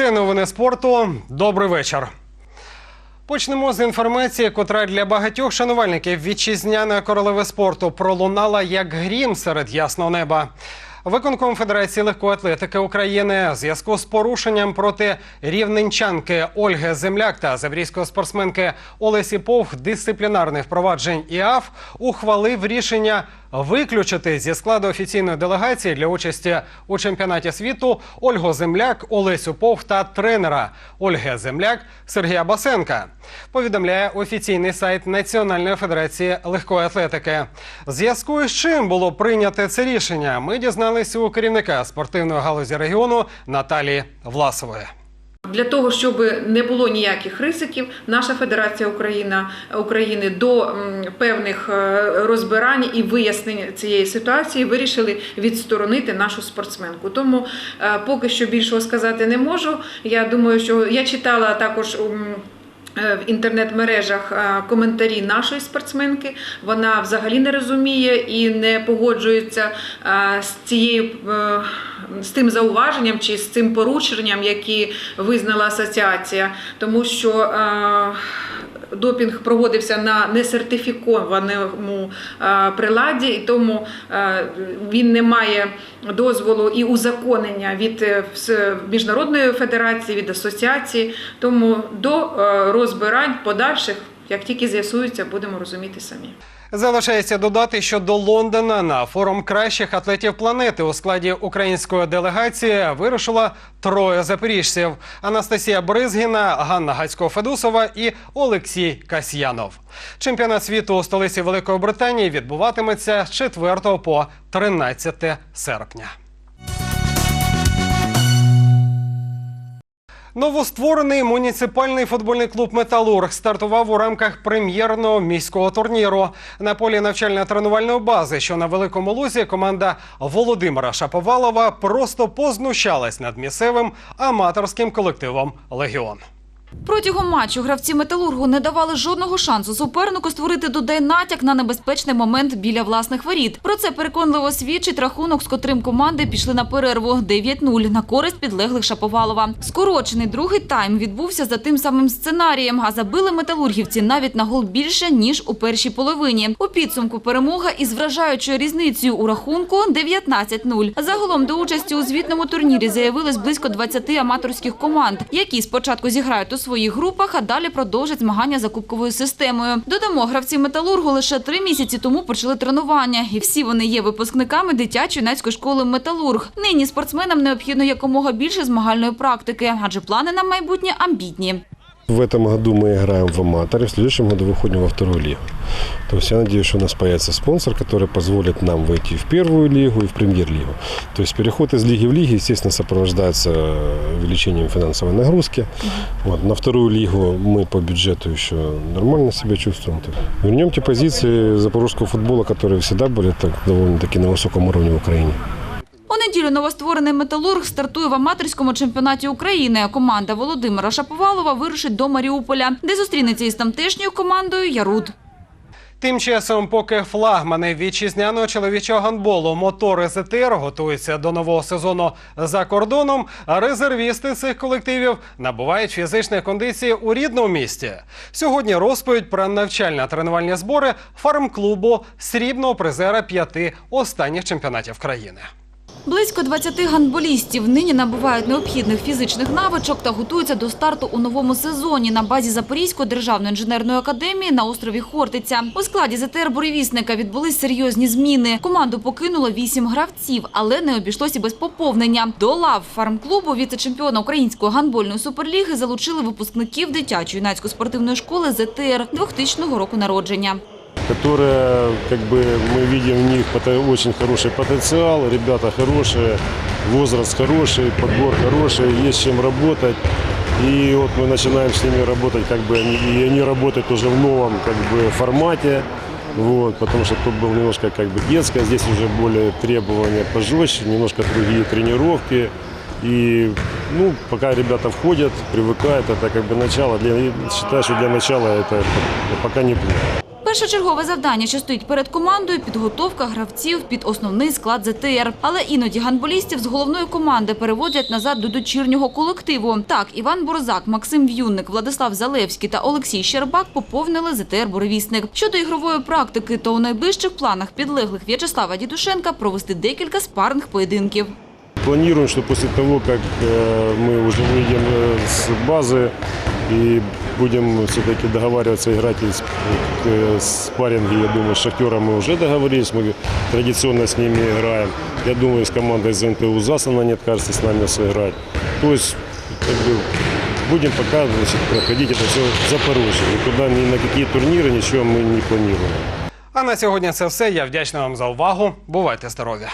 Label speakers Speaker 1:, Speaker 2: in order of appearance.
Speaker 1: Це новини спорту. Добрий вечір. Почнемо з інформації, котра для багатьох шанувальників вітчизняної королеви спорту пролунала як грім серед ясного неба. Виконком Федерації легкої атлетики України в зв'язку з порушенням проти рівненчанки Ольги Земляк та заврійської спортсменки Олесі Повх дисциплінарних впроваджень ІАФ ухвалив рішення виключити зі складу офіційної делегації для участі у чемпіонаті світу Ольгу Земляк, Олесю Повх та тренера Ольги Земляк Сергія Басенка. Повідомляє офіційний сайт Національної федерації легкої атлетики. Зв'язку з чим було прийнято це рішення, ми дізналися у керівника спортивної галузі регіону Наталії Власової.
Speaker 2: Для того щоб не було ніяких ризиків, наша Федерація Україна України до певних е, розбирань і вияснень цієї ситуації вирішили відсторонити нашу спортсменку. Тому е, поки що більшого сказати не можу. Я думаю, що я читала також. Е, В інтернет-мережах е, коментарі нашої спортсменки. Вона взагалі не розуміє і не погоджується е, з цією з тим зауваженням чи з цим порушенням, які визнала асоціація, тому що допінг проводився на несертифікованому е, приладі, і тому е, він не має дозволу і узаконення від е, міжнародної федерації, від асоціації. Тому до розбирань подальших, як тільки з'ясується, будемо розуміти самі.
Speaker 1: Залишається додати, що до Лондона на форум кращих атлетів планети у складі української делегації вирушило троє запоріжців: Анастасія Бризгіна, Ганна Гацько-Федусова і Олексій Касьянов. Чемпіонат світу у столиці Великої Британії відбуватиметься з 4 по 13 серпня. Новостворений муніципальний футбольний клуб Металург стартував у рамках прем'єрного міського турніру. На полі навчально-тренувальної бази, що на великому лузі, команда Володимира Шаповалова просто познущалась над місцевим аматорським колективом Легіон.
Speaker 3: Протягом матчу гравці металургу не давали жодного шансу супернику створити додай натяк на небезпечний момент біля власних воріт. Про це переконливо свідчить рахунок, з котрим команди пішли на перерву 9-0 на користь підлеглих Шаповалова. Скорочений другий тайм відбувся за тим самим сценарієм, а забили металургівці навіть на гол більше ніж у першій половині. У підсумку перемога із вражаючою різницею у рахунку 19-0. Загалом до участі у звітному турнірі заявилось близько 20 аматорських команд, які спочатку зіграють у своїх групах, а далі продовжать змагання за кубковою системою. Додамо, гравці металургу лише три місяці тому почали тренування, і всі вони є випускниками дитячої юнацької школи Металург. Нині спортсменам необхідно якомога більше змагальної практики, адже плани на майбутнє амбітні.
Speaker 4: В этом году мы играем в аматоре, в следующем году выходим во вторую лигу. То есть я надеюсь, что у нас появится спонсор, который позволит нам войти в первую лигу и в премьер-лигу. То есть переход из лиги в лигу, естественно, сопровождается увеличением финансовой нагрузки. Вот. На вторую лигу мы по бюджету еще нормально себя чувствуем. Так, Вернем те позиции запорожского футбола, которые всегда были так, довольно-таки на высоком уровне в Украине.
Speaker 3: Новостворений металург стартує в аматорському чемпіонаті України. Команда Володимира Шаповалова вирушить до Маріуполя, де зустрінеться із тамтешньою командою Яруд.
Speaker 1: Тим часом, поки флагмани вітчизняного чоловічого гандболу мотори ЗТР готуються до нового сезону за кордоном, резервісти цих колективів набувають фізичної кондиції у рідному місті. Сьогодні розповідь про навчально-тренувальні збори фарм-клубу срібного призера п'яти останніх чемпіонатів країни.
Speaker 3: Близько 20 гандболістів нині набувають необхідних фізичних навичок та готуються до старту у новому сезоні на базі Запорізької державної інженерної академії на острові Хортиця. У складі ЗТР «Буревісника» відбулись серйозні зміни. Команду покинуло вісім гравців, але не обійшлося без поповнення. До лав фарм-клубу віце-чемпіона Української гандбольної суперліги залучили випускників дитячої юнацької спортивної школи ЗТР 2000 року народження.
Speaker 4: Которые, как бы, мы видим в них очень хороший потенциал, ребята хорошие, возраст хороший, подбор хороший, есть чем работать. И вот мы начинаем с ними работать, как бы, и они работают уже в новом, как бы, формате. Вот, потому что тут был немножко как бы детское, здесь уже более требования пожестче, немножко другие тренировки. И ну, пока ребята входят, привыкают, это как бы начало. Для, считаю, что для начала это пока неплохо.
Speaker 3: Першочергове завдання, що стоїть перед командою – підготовка гравців під основний склад ЗТР. Але іноді гандболістів з головної команди переводять назад до дочірнього колективу. Так, Іван Борзак, Максим В'юнник, Владислав Залевський та Олексій Щербак поповнили ЗТР «Буревісник». Щодо ігрової практики, то у найближчих планах підлеглих В'ячеслава Дідушенка провести декілька спарних поєдинків.
Speaker 4: Планируем, что после того, как э, мы уже выйдем э, с базы и будем все-таки договариваться играть из э, спарринги, я думаю, с Шахтером мы уже договорились, мы традиционно с ними играем. Я думаю, с командой из НТУ Засана не откажется с нами сыграть. То есть, как бы, будем пока значит, проходить это все в Запорожье. Никуда, ни на какие турниры, ничего мы не планируем.
Speaker 1: А на сьогодні це все. Я вдячний вам за увагу. Бувайте здорові!